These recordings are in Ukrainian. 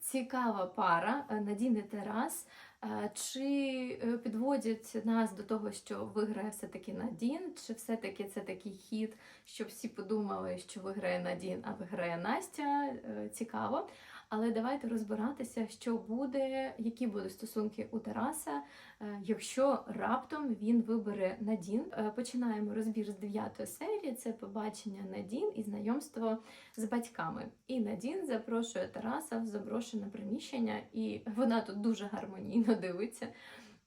цікава пара е, Надін і Тарас. Е, Чи е, підводять нас до того, що виграє все-таки Надін, чи все-таки це такий хід, що всі подумали, що виграє Надін, а виграє Настя? Цікаво. Але давайте розбиратися, що буде, які будуть стосунки у Тараса, е, якщо раптом він вибере Надін. Е, Починаємо розбір з дев'ятої серії. Це побачення Надін і знайомство з батьками. І Надін запрошує Тараса в заброшене приміщення, і вона тут дуже гармонійно дивиться.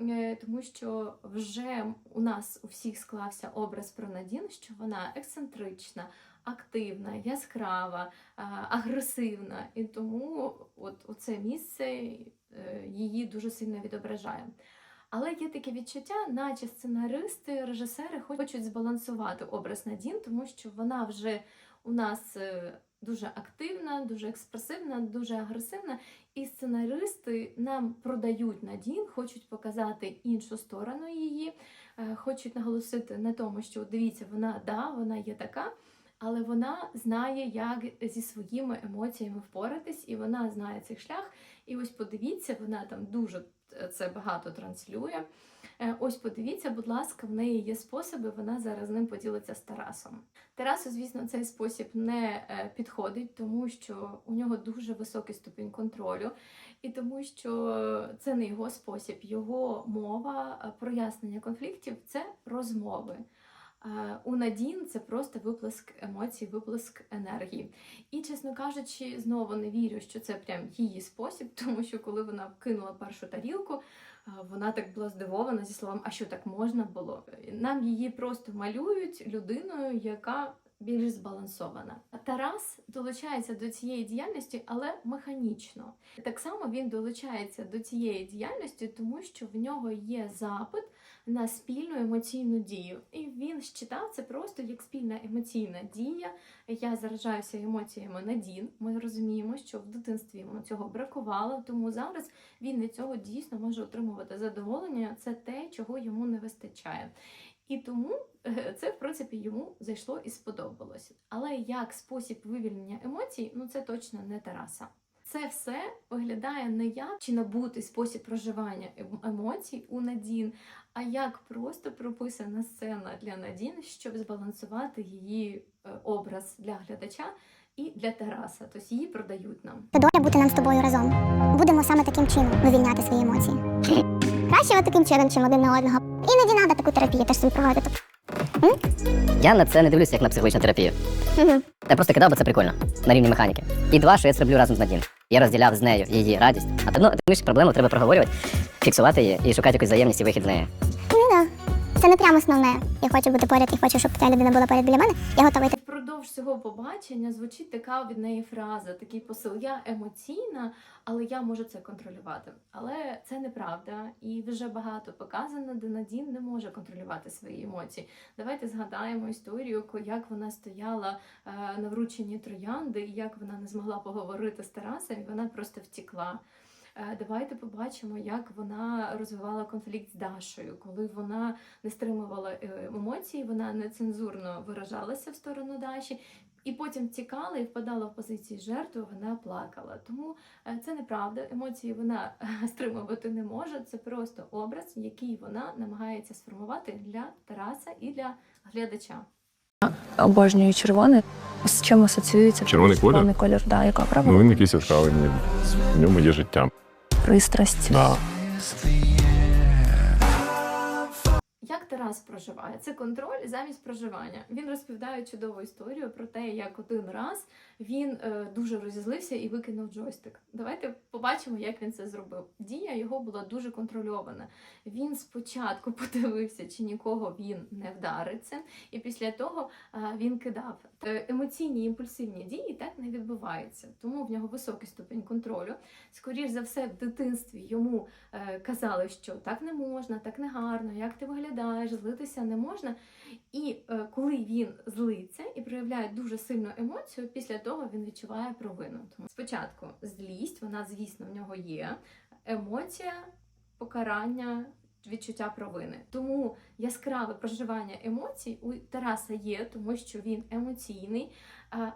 е, Тому що вже у нас у всіх склався образ про Надін, що вона ексцентрична, активна, яскрава, агресивна. І тому от це місце е, її дуже сильно відображає. Але є таке відчуття, наче сценаристи, режисери хочуть збалансувати образ Надін, тому що вона вже у нас е, дуже активна, дуже експресивна, дуже агресивна. І сценаристи нам продають Надін, хочуть показати іншу сторону її, е, хочуть наголосити на тому, що дивіться, вона да, вона є така. Але вона знає, як зі своїми емоціями впоратись, і вона знає цей шлях. І ось подивіться, вона там дуже е, це багато транслює. Е, Ось подивіться, будь ласка, в неї є способи, вона зараз ним поділиться з Тарасом. Тарасу, звісно, цей спосіб не е, підходить, тому що у нього дуже високий ступінь контролю, і тому що це не його спосіб, його мова прояснення конфліктів це розмови. Е, У Надін це просто виплеск емоцій, виплеск енергії. І, чесно кажучи, знову не вірю, що це прям її спосіб, тому що коли вона кинула першу тарілку, е, вона так була здивована зі словом, а що так можна було? Нам її просто малюють людиною, яка більш збалансована. Тарас долучається до цієї діяльності, але механічно. Так само він долучається до цієї діяльності, тому що в нього є запит на спільну емоційну дію. І він считав це просто як спільна емоційна дія. Я заражаюся емоціями Надін. Ми розуміємо, що в дитинстві йому цього бракувало, тому зараз він від цього дійсно може отримувати задоволення. Це те, чого йому не вистачає. І тому е, це, в принципі, йому зайшло і сподобалось. Але як спосіб вивільнення емоцій, ну це точно не Тараса. Це все виглядає не як чи набутий спосіб проживання ем- емоцій у Надін, а як просто прописана сцена для Надін, щоб збалансувати її е, образ для глядача і для Тараса. Тобто її продають нам. Це доля бути нам з тобою разом. Будемо саме таким чином вивільняти свої емоції. Краще от таким чином, чим один на одного. Іноді треба таку терапію теж собі проводити. Я на це не дивлюся як на психологічну терапію. Я просто кидав, бо це прикольно на рівні механіки. І два, що я це роблю разом з Надін. Я розділяв з нею її радість. А ну, тому що проблему треба проговорювати, фіксувати її і шукати якусь взаємність і вихід з неї. Ну да. Це не прямо основне. Я хочу бути поряд і хочу, щоб ця людина була поряд біля мене. Я готова йти. Впродовж цього побачення звучить така від неї фраза, такий посил. Я емоційна, але я можу це контролювати. Але це неправда, і вже багато показано, де Надін не може контролювати свої емоції. Давайте згадаємо історію, як вона стояла е, на врученні троянди, і як вона не змогла поговорити з Тарасом, і вона просто втікла. Е, Давайте побачимо, як вона розвивала конфлікт з Дашою, коли вона не стримувала е, емоції, вона нецензурно виражалася в сторону Даші, і потім тікала і впадала в позиції жертви, вона плакала. Тому е, це неправда. Емоції вона стримувати не може. Це просто образ, який вона намагається сформувати для Тараса і для глядача. Обожнюю червоне. З чим асоціюється Червоний колір? червоний колір, да, яка правда? Ну він якийсь яскравий, в ньому є життя. Пристрасть. Да. Тарас проживає? Це контроль замість проживання. Він розповідає чудову історію про те, як один раз він е, дуже розізлився і викинув джойстик. Давайте побачимо, як він це зробив. Дія його була дуже контрольована. Він спочатку подивився, чи нікого він не вдариться, і після того е, він кидав. Е, емоційні імпульсивні дії так не відбуваються, тому в нього високий ступінь контролю. Скоріш за все, в дитинстві йому е, казали, що так не можна, так не гарно, як ти виглядаєш, злитися не можна. І е, коли він злиться і проявляє дуже сильну емоцію, після того він відчуває провину. Тому спочатку злість, вона, звісно, в нього є. Емоція, покарання, відчуття провини. Тому яскраве проживання емоцій у Тараса є, тому що він емоційний,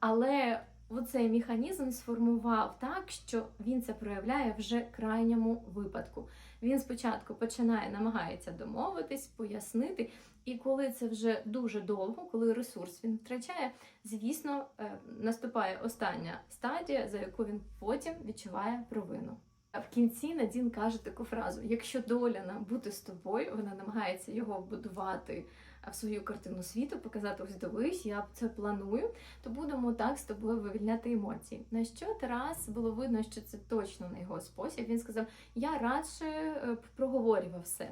але оцей механізм сформував так, що він це проявляє вже крайньому випадку. Він спочатку починає, намагається домовитись, пояснити. І коли це вже дуже довго, коли ресурс він втрачає, звісно, е, наступає остання стадія, за яку він потім відчуває провину. В кінці Надін каже таку фразу: якщо доля нам бути з тобою, вона намагається його вбудувати в свою картину світу, показати ось дивись, я це планую, то будемо так з тобою вивільняти емоції. На що Тарас було видно, що це точно не його спосіб. Він сказав: Я радше е, проговорював все.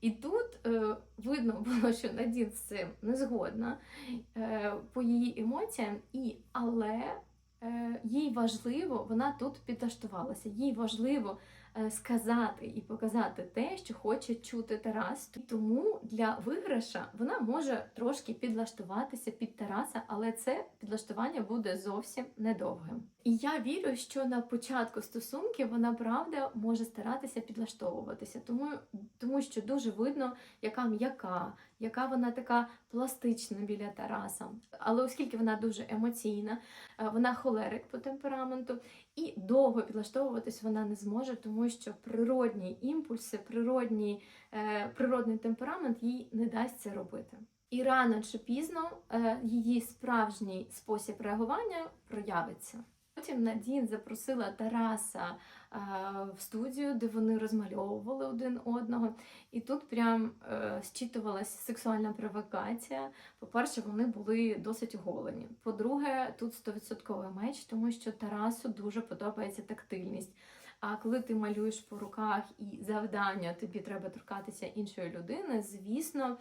І тут е, видно було, що Надін з цим не згодна е, по її емоціям, і але їй важливо, вона тут підлаштувалася. Їй важливо е, сказати і показати те, що хоче чути Тарас. І тому для виграша вона може трошки підлаштуватися під Тараса, але це підлаштування буде зовсім недовгим. І я вірю, що на початку стосунків вона правда може старатися підлаштовуватися, тому, тому що дуже видно, яка м'яка, яка вона така пластична біля Тараса. Але оскільки вона дуже емоційна, е, вона холерик по темпераменту, і довго підлаштовуватись вона не зможе, тому що природні імпульси, природні, е, природний темперамент їй не дасть це робити. І рано чи пізно е, її справжній спосіб реагування проявиться. Потім Надін запросила Тараса е, в студію, де вони розмальовували один одного. І тут прям е, зчитувалася сексуальна провокація. По-перше, вони були досить оголені. По-друге, тут 100% меч, тому що Тарасу дуже подобається тактильність. А коли ти малюєш по руках і завдання, тобі треба торкатися іншої людини, звісно,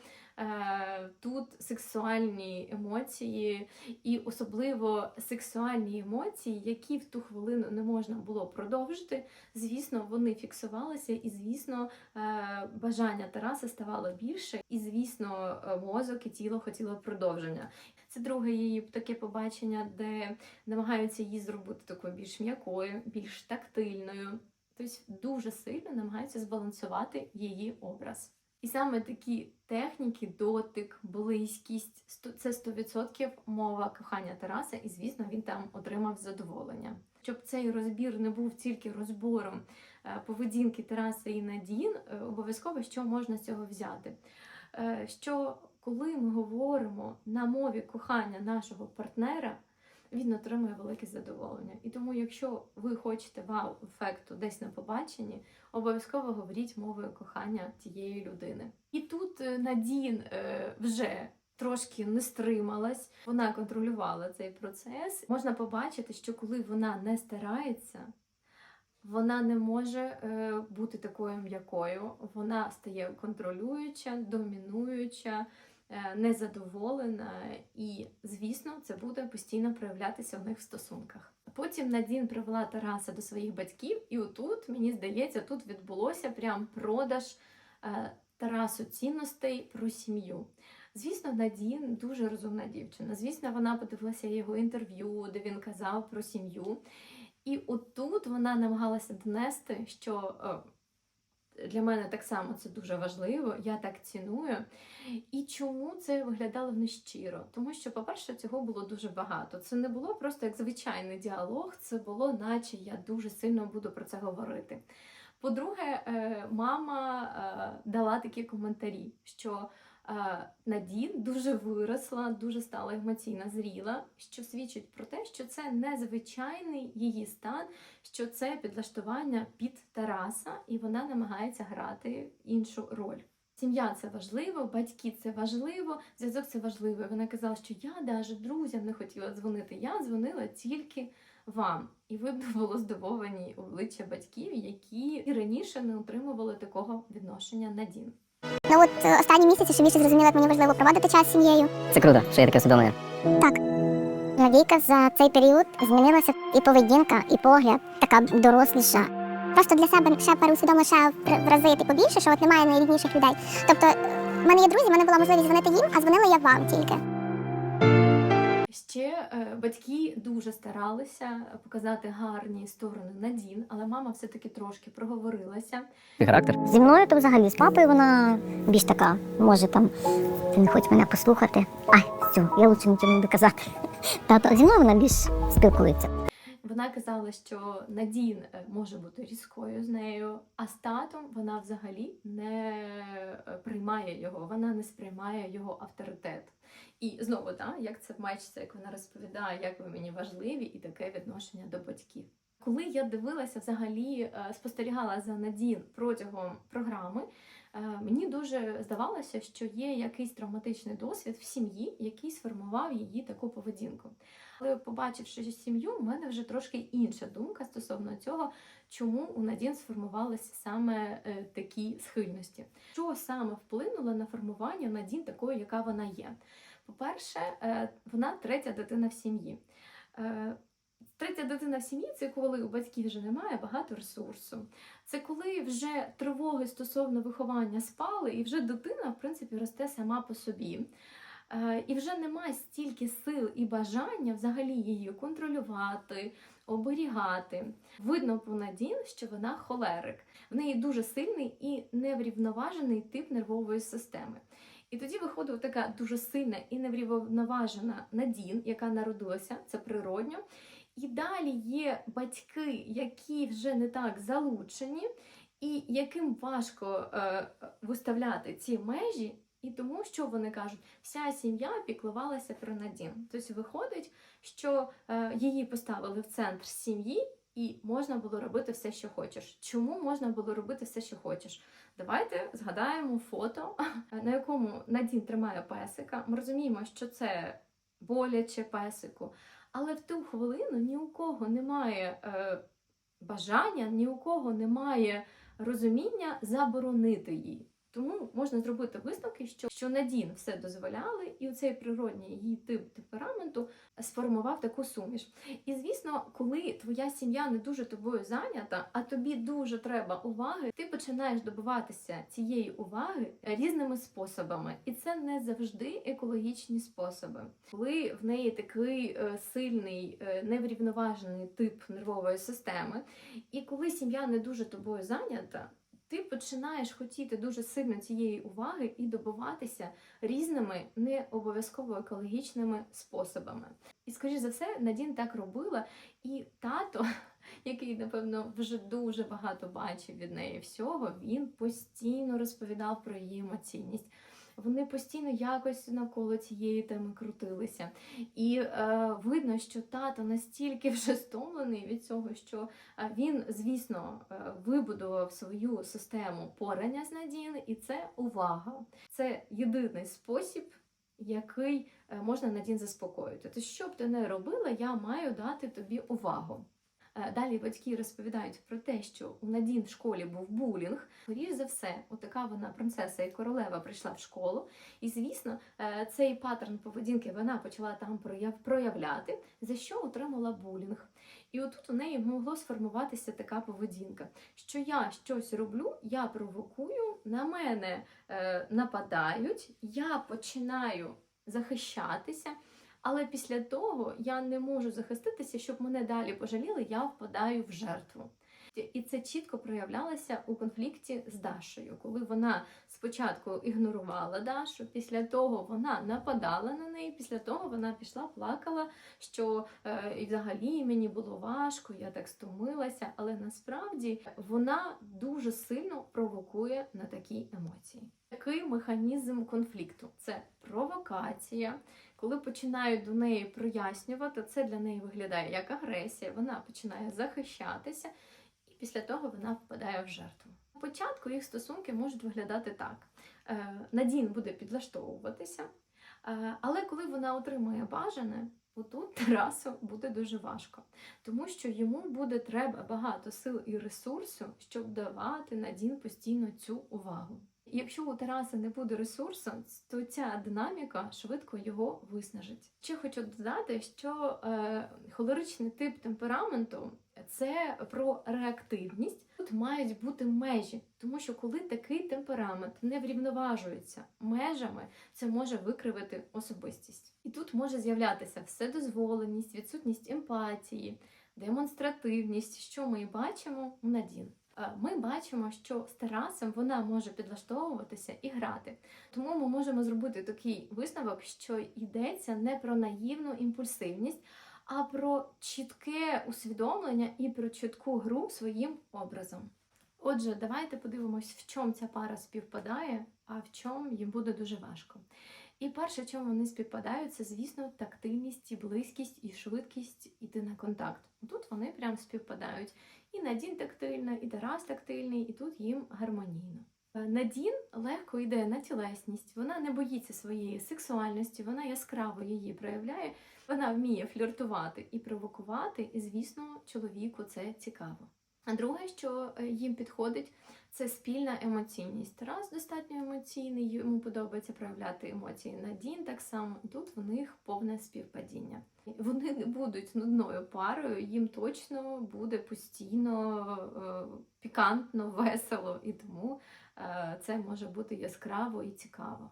тут сексуальні емоції, і особливо сексуальні емоції, які в ту хвилину не можна було продовжити, звісно, вони фіксувалися, і звісно, е, бажання Тараса ставало більше, і звісно, е, мозок і тіло хотіло продовження. Це друге її таке побачення, де намагаються її зробити такою більш м'якою, більш тактильною. Тобто дуже сильно намагаються збалансувати її образ. І саме такі техніки, дотик, близькість це 100% мова кохання Тараса, і звісно, він там отримав задоволення. Щоб цей розбір не був тільки розбором е, поведінки Тараса і Надін, е, обов'язково що можна з цього взяти. Е, Що коли ми говоримо на мові кохання нашого партнера, він отримує велике задоволення. І тому, якщо ви хочете вау-ефекту десь на побаченні, обов'язково говоріть мовою кохання тієї людини. І тут е, Надін е, вже трошки не стрималась, вона контролювала цей процес. Можна побачити, що коли вона не старається, вона не може е, бути такою м'якою. Вона стає контролююча, домінуюча, незадоволена, і, звісно, це буде постійно проявлятися в них в стосунках. Потім Надін привела Тараса до своїх батьків, і отут, мені здається, тут відбулося прям продаж е, Тарасу цінностей про сім'ю. Звісно, Надін дуже розумна дівчина. Звісно, вона подивилася його інтерв'ю, де він казав про сім'ю. І отут вона намагалася донести, що е, для мене так само це дуже важливо, я так ціную. І чому це виглядало нещиро? Тому що, по-перше, цього було дуже багато. Це не було просто як звичайний діалог, це було, наче я дуже сильно буду про це говорити. По-друге, е, мама е, дала такі коментарі, що Надін дуже виросла, дуже стала емоційно зріла, що свідчить про те, що це незвичайний її стан, що це підлаштування під Тараса, і вона намагається грати іншу роль. Сім'я це важливо, батьки це важливо, зв'язок це важливо. Вона казала, що я навіть друзям не хотіла дзвонити. Я дзвонила тільки вам. І видно було здивовані обличчя батьків, які і раніше не отримували такого відношення Надін. Ну от е, останні місяці ще більше зрозуміла, як мені важливо проводити час з сім'єю. Це круто, що є таке усвідомлення. Віка за цей період змінилася і поведінка, і погляд, така доросліша. Просто для себе ще переусвідомила ще в в рази типу, більше, що от немає найрідніших людей. Тобто, в мене є друзі, в мене була можливість дзвонити їм, а дзвонила я вам тільки. Ще е, батьки дуже старалися показати гарні сторони Надін, але мама все-таки трошки проговорилася. Характер. Зі мною то взагалі з папою вона більш така, може там, ти не хочеш мене послухати. Ай, все, я лучше нічого не буду казати. Тато зі мною вона більш спілкується. Вона казала, що Надін е, може бути різкою з нею, а з татом вона взагалі не е, приймає його, вона не сприймає його авторитет. І знову, да, як це мечиться, як вона розповідає, як ви мені важливі, і таке відношення до батьків. Коли я дивилася, взагалі е, спостерігала за Надін протягом програми, мені дуже здавалося, що є якийсь травматичний досвід в сім'ї, який сформував її таку поведінку. Але побачивши сім'ю, в мене вже трошки інша думка стосовно цього, чому у Надін сформувалися саме е, такі схильності. Що саме вплинуло на формування Надін такою, яка вона є? По-перше, е, вона третя дитина в сім'ї. Е, Третя дитина в сім'ї це коли у батьків вже немає багато ресурсу. Це коли вже тривоги стосовно виховання спали, і вже дитина, в принципі, росте сама по собі. Е, І вже немає стільки сил і бажання взагалі її контролювати, оберігати. Видно по Надін, що вона холерик. В неї дуже сильний і неврівноважений тип нервової системи. І тоді виходить така дуже сильна і неврівноважена Надін, яка народилася, це природньо. І далі є батьки, які вже не так залучені, і яким важко е, виставляти ці межі, і тому, що вони кажуть, вся сім'я піклувалася про Надін. Тобто виходить, що е, її поставили в центр сім'ї, і можна було робити все, що хочеш. Чому можна було робити все, що хочеш? Давайте згадаємо фото, на якому Надін тримає песика. Ми розуміємо, що це боляче песику, але в ту хвилину ні у кого немає е, бажання, ні у кого немає розуміння заборонити їй. Тому можна зробити висновки, що, що Надін все дозволяли, і цей природній її тип темпераменту сформував таку суміш. І звісно, коли твоя сім'я не дуже тобою зайнята, а тобі дуже треба уваги, ти починаєш добиватися цієї уваги різними способами, і це не завжди екологічні способи. Коли в неї такий е, сильний, е, неврівноважений тип нервової системи, і коли сім'я не дуже тобою зайнята. Ти починаєш хотіти дуже сильно цієї уваги і добуватися різними не обов'язково екологічними способами. І, скоріш за все, Надін так робила, і тато, який, напевно, вже дуже багато бачив від неї всього, він постійно розповідав про її емоційність. Вони постійно якось навколо цієї теми крутилися. І е, видно, що тато настільки вже стомлений від цього, що е, він, звісно, е, вибудував свою систему порання з Надін, і це увага. Це єдиний спосіб, який е, можна Надін заспокоїти. Тобто, що б ти не робила, я маю дати тобі увагу. Е, Далі батьки розповідають про те, що у Надін в школі був булінг. Скоріш за все, отака вона принцеса і королева прийшла в школу, і звісно, е, цей паттерн поведінки вона почала там проявляти, за що отримала булінг. І отут у неї могло сформуватися така поведінка, що я щось роблю, я провокую, на мене е, нападають, я починаю захищатися. Але після того я не можу захиститися, щоб мене далі пожаліли, я впадаю в жертву. І це чітко проявлялося у конфлікті з Дашею, коли вона спочатку ігнорувала Дашу, після того вона нападала на неї, після того вона пішла, плакала, що е, взагалі мені було важко, я так стомилася. Але насправді вона дуже сильно провокує на такі емоції. Який механізм конфлікту? Це провокація. Коли починають до неї прояснювати, це для неї виглядає як агресія. Вона починає захищатися, і після того вона впадає в жертву. Спочатку їх стосунки можуть виглядати так: Е, Надін буде підлаштовуватися, е, але коли вона отримує бажане, отут Тарасу буде дуже важко, тому що йому буде треба багато сил і ресурсу, щоб давати Надін постійно цю увагу. Якщо у Тараса не буде ресурсу, то ця динаміка швидко його виснажить. Ще хочу додати, що е, холеричний тип темпераменту це про реактивність. Тут мають бути межі, тому що коли такий темперамент не врівноважується межами, це може викривити особистість. І тут може з'являтися вседозволеність, відсутність емпатії, демонстративність, що ми бачимо у Надін. Е, Ми бачимо, що з Тарасом вона може підлаштовуватися і грати. Тому ми можемо зробити такий висновок, що йдеться не про наївну імпульсивність, а про чітке усвідомлення і про чітку гру своїм образом. Отже, давайте подивимось, в чому ця пара співпадає, а в чому їм буде дуже важко. І перше, в чому вони співпадають, це, звісно, тактильність, і близькість і швидкість іти на контакт. Тут вони прям співпадають. І Надін тактильна, і Тарас тактильний, і тут їм гармонійно. Е, Надін легко йде на тілесність, вона не боїться своєї сексуальності, вона яскраво її проявляє, вона вміє фліртувати і провокувати, і, звісно, чоловіку це цікаво. А друге, що е, їм підходить, це спільна емоційність. Тарас достатньо емоційний, йому подобається проявляти емоції. Надін так само. Тут в них повне співпадіння. Вони не будуть нудною парою, їм точно буде постійно е, пікантно, весело, і тому е, це може бути яскраво і цікаво.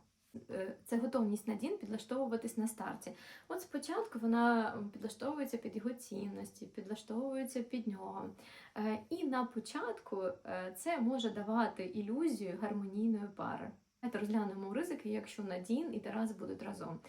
Е, Це готовність Надін підлаштовуватись на старті. От спочатку вона підлаштовується під його цінності, підлаштовується під нього. Е, І на початку е, це може давати ілюзію гармонійної пари. Давайте розглянемо ризики, якщо Надін і Тарас будуть разом.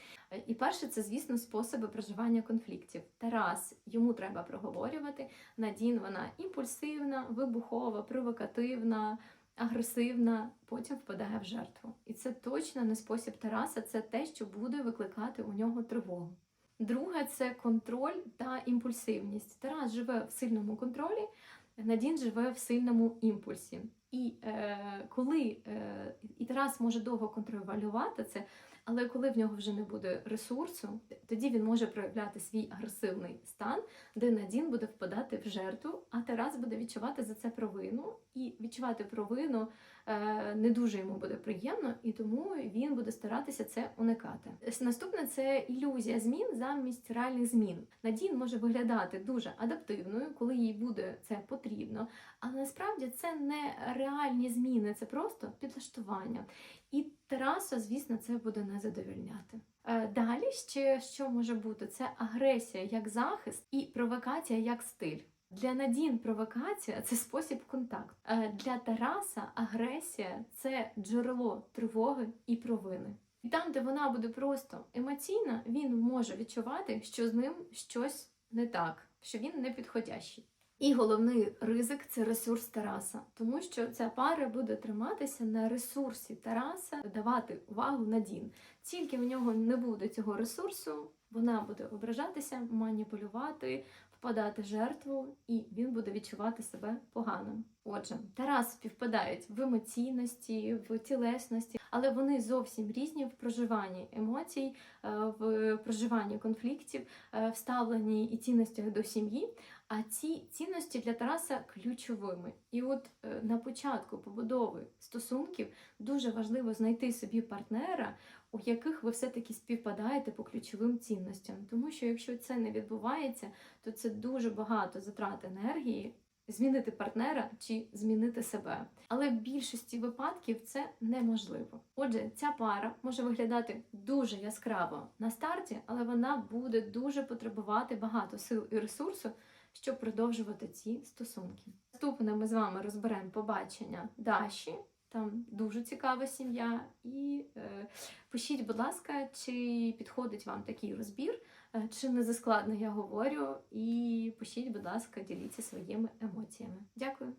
І перше, це, звісно, способи проживання конфліктів. Тарас йому треба проговорювати. Надін вона імпульсивна, вибухова, провокативна, агресивна, потім впадає в жертву. І це точно не спосіб Тараса, це те, що буде викликати у нього тривогу. Друге це контроль та імпульсивність. Тарас живе в сильному контролі, Надін живе в сильному імпульсі. І е, коли е, і Тарас може довго контролювати це, але коли в нього вже не буде ресурсу, тоді він може проявляти свій агресивний стан, де Надін буде впадати в жертву, а Тарас буде відчувати за це провину. І відчувати провину е, не дуже йому буде приємно, і тому він буде старатися це уникати. Наступне це ілюзія змін замість реальних змін. Надін може виглядати дуже адаптивною, коли їй буде це потрібно, але насправді це не реальні зміни, це просто підлаштування. І Тараса, звісно, це буде не задовільняти. Е, Далі ще що може бути? Це агресія як захист і провокація як стиль. Для Надін провокація це спосіб контакту. Е, Для Тараса агресія це джерело тривоги і провини. І там, де вона буде просто емоційна, він може відчувати, що з ним щось не так, що він не підходящий. І головний ризик це ресурс Тараса, тому що ця пара буде триматися на ресурсі Тараса, давати увагу Надін. Тільки в нього не буде цього ресурсу, вона буде ображатися, маніпулювати, впадати жертву, і він буде відчувати себе поганим. Отже, Тарас співпадають в емоційності, в тілесності, але вони зовсім різні в проживанні емоцій, е, в проживанні конфліктів, е, в ставленні і цінностях до сім'ї. А ці цінності для Тараса ключовими. І от е, на початку побудови стосунків дуже важливо знайти собі партнера, у яких ви все-таки співпадаєте по ключовим цінностям. Тому що якщо це не відбувається, то це дуже багато затрат енергії. Змінити партнера чи змінити себе, але в більшості випадків це неможливо. Отже, ця пара може виглядати дуже яскраво на старті, але вона буде дуже потребувати багато сил і ресурсу, щоб продовжувати ці стосунки. Наступне ми з вами розберемо побачення Даші. Там дуже цікава сім'я. І е, пишіть, будь ласка, чи підходить вам такий розбір, е, чи не заскладно я говорю. І пишіть, будь ласка, діліться своїми емоціями. Дякую.